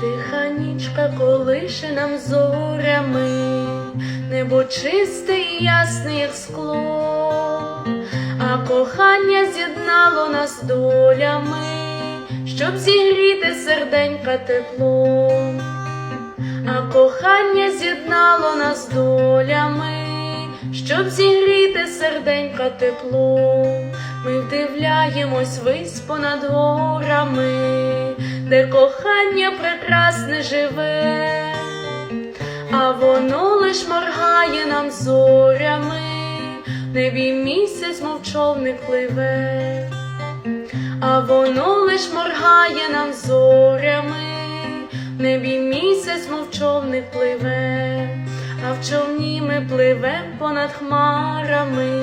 Тиха нічка колише нам зорями, небо чисте і ясне, як скло, а кохання з'єднало нас долями, щоб зігріти серденька теплом, а кохання з'єднало нас долями, щоб зігріти серденька теплом. Ми вдивляємось вись понад горами, де кохання прекрасне живе, а воно лиш моргає нам зорями, в небі місяць мовчовник пливе, а воно лиш моргає нам зорями, в небі місяць мовчовник пливе, а в човні ми пливем понад хмарами,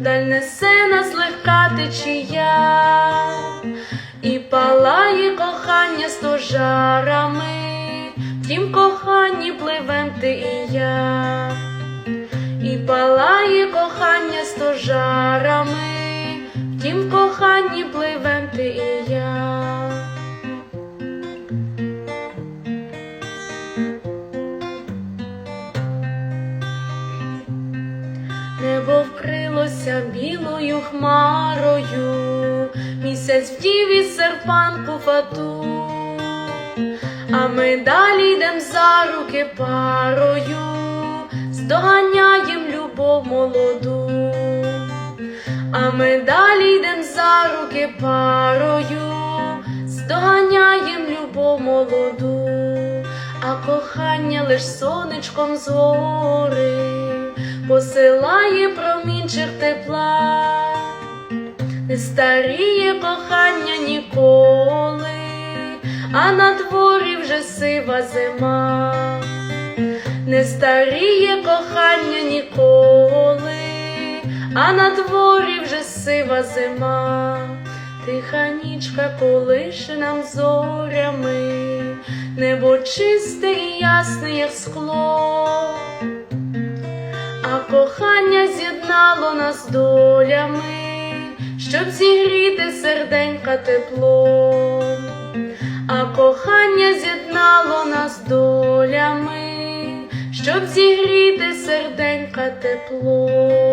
даль несе нас легка течія, і палає ти і я, і палає кохання стожарами, в тім коханні пливем ти і я. Небо вкрилося білою хмарою, місяць вдів із серпанку фату, а ми далі йдем за руки парою, здоганяєм любов молоду, а ми далі йдем за руки парою, здоганяєм любов молоду, а кохання лиш сонечком згори посилає промінчик тепла, не старіє кохання ніколи, а на дворі вже сива зима, не старіє кохання ніколи, а на дворі вже сива зима, тиха нічка колише нам зорями, небо чисте і ясне, як скло. А кохання з'єднало нас долями, щоб зігріти серденька теплом, щоб зігріти серденька теплом.